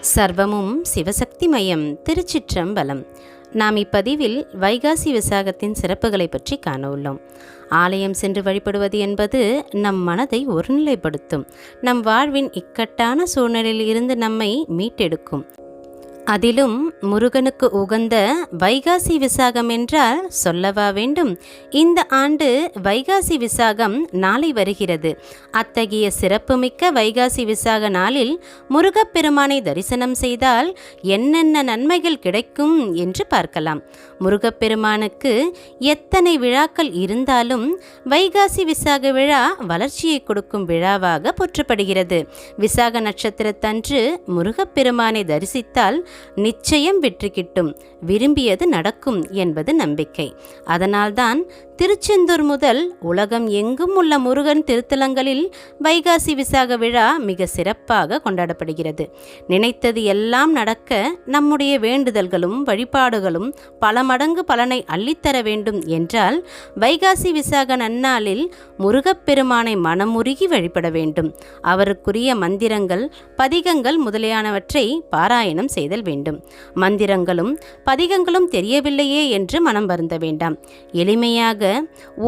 சர்வமும் சிவசக்திமயம் திருச்சிற்றம்பலம். நாம் இப்பதிவில் வைகாசி விசாகத்தின் சிறப்புகளை பற்றி காண உள்ளோம். ஆலயம் சென்று வழிபடுவது என்பது நம் மனதை ஒருநிலைப்படுத்தும். நம் வாழ்வின் இக்கட்டான சூழ்நிலையில் இருந்து நம்மை மீட்டெடுக்கும். அதிலும் முருகனுக்கு உகந்த வைகாசி விசாகம் என்றால் சொல்லவா வேண்டும்? இந்த ஆண்டு வைகாசி விசாகம் நாளை வருகிறது. அத்தகைய சிறப்புமிக்க வைகாசி விசாக நாளில் முருகப்பெருமானை தரிசனம் செய்தால் என்னென்ன நன்மைகள் கிடைக்கும் என்று பார்க்கலாம். முருகப்பெருமானுக்கு எத்தனை விழாக்கள் இருந்தாலும் வைகாசி விசாக விழா வளர்ச்சியை கொடுக்கும் விழாவாக போற்றப்படுகிறது. விசாக நட்சத்திரத்தன்று முருகப்பெருமானை தரிசித்தால் நிச்சயம் வெற்றி கிட்டும். விரும்பியது நடக்கும் என்பது நம்பிக்கை. அதனால்தான் திருச்செந்தூர் முதல் உலகம் எங்கும் உள்ள முருகன் திருத்தலங்களில் வைகாசி விசாக விழா மிக சிறப்பாக கொண்டாடப்படுகிறது. நினைத்தது எல்லாம் நடக்க நம்முடைய வேண்டுதல்களும் வழிபாடுகளும் பல மடங்கு பலனை அள்ளித்தர வேண்டும் என்றால் வைகாசி விசாக நன்னாளில் முருகப்பெருமானை மனமுருகி வழிபட வேண்டும். அவருக்குரிய மந்திரங்கள் பதிகங்கள் முதலியானவற்றை பாராயணம் செய்தல் வேண்டும். மந்திரங்களும் பதிகங்களும் தெரியவில்லையே என்று மனம் வருந்த வேண்டாம். எளிமையாக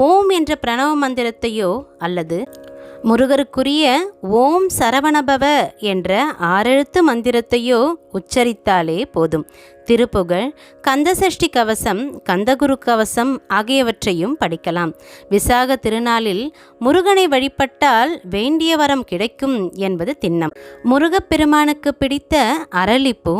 ஓம் என்ற பிரணவ மந்திரத்தையோ அல்லது முருகருக்குரிய ஓம் சரவணபவ என்ற ஆறெழுத்து மந்திரத்தையோ உச்சரித்தாலே போதும். திருப்புகழ் கந்தசஷ்டி கவசம் கந்தகுரு கவசம் ஆகியவற்றையும் படிக்கலாம். விசாக திருநாளில் முருகனை வழிபட்டால் வேண்டிய வரம் கிடைக்கும் என்பது திண்ணம். முருகப்பெருமானுக்கு பிடித்த அரளிப்பூ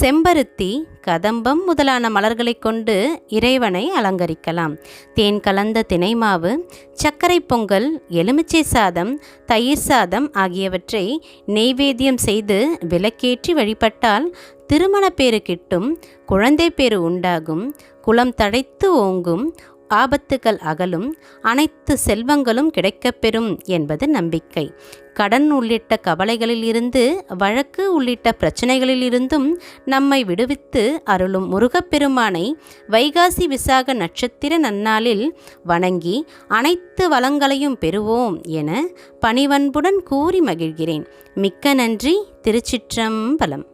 செம்பருத்தி கதம்பம் முதலான மலர்களை கொண்டு இறைவனை அலங்கரிக்கலாம். தேன் கலந்த தினைமாவு சர்க்கரை பொங்கல் எலுமிச்சை சாதம் தயிர் சாதம் ஆகியவற்றை நெய்வேத்தியம் செய்து விளக்கேற்றி வழிபட்டால் திருமண பேறு கிட்டும் குழந்தை பேறு உண்டாகும் குளம் தடைத்து ஓங்கும் ஆபத்துகள் அகலும் அனைத்து செல்வங்களும் கிடைக்கப்பெறும் என்பது நம்பிக்கை. கடன் உள்ளிட்ட கவலைகளில் இருந்து வழக்கு உள்ளிட்ட பிரச்சனைகளிலிருந்தும் நம்மை விடுவித்து அருளும் முருகப்பெருமானை வைகாசி விசாக நட்சத்திர நன்னாளில் வணங்கி அனைத்து வளங்களையும் பெறுவோம் என பணிவன்புடன் கூறி மகிழ்கிறேன். மிக்க நன்றி. திருச்சிற்றம்பலம்.